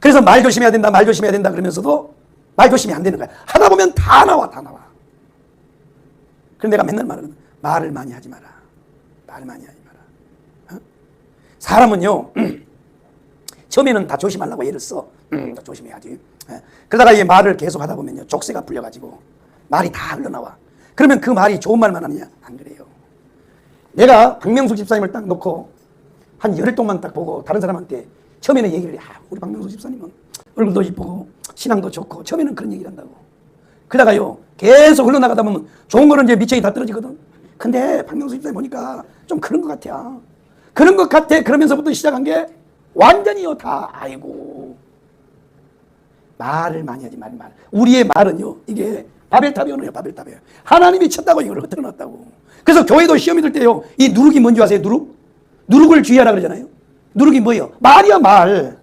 그래서 말 조심해야 된다, 말 조심해야 된다 그러면서도 말 조심이 안 되는 거야. 하다 보면 다 나와, 다 나와. 그래서 내가 맨날 말하는. 말을 많이 하지 마라. 말을 많이 하지 마라. 어? 사람은요, 처음에는 다 조심하려고 애를 써. 음, 다 조심해야지. 예. 그러다가 이 말을 계속 하다 보면요, 족쇄가 풀려가지고 말이 다 흘러나와. 그러면 그 말이 좋은 말만 하느냐? 안 그래요. 내가 박명수 집사님을 딱 놓고 한 열흘 동안 딱 보고 다른 사람한테 처음에는 얘기를 해. 아, 우리 박명수 집사님은 얼굴도 이쁘고 신앙도 좋고 처음에는 그런 얘기를 한다고. 그러다가요, 계속 흘러나가다 보면 좋은 거는 이제 미천이 다 떨어지거든. 근데 박명수 집사님 보니까 좀 그런 것 같아. 그런 것 같아. 그러면서부터 시작한 게 완전히요, 다, 아이고. 말을 많이 하지, 말, 말. 우리의 말은요, 이게 바벨탑이 오네요, 바벨탑이에요. 하나님이 쳤다고 이걸 흩어놨다고 그래서 교회도 시험이 들 때요, 이 누룩이 뭔지 아세요, 누룩? 누룩을 주의하라 그러잖아요. 누룩이 뭐예요? 말이야, 말.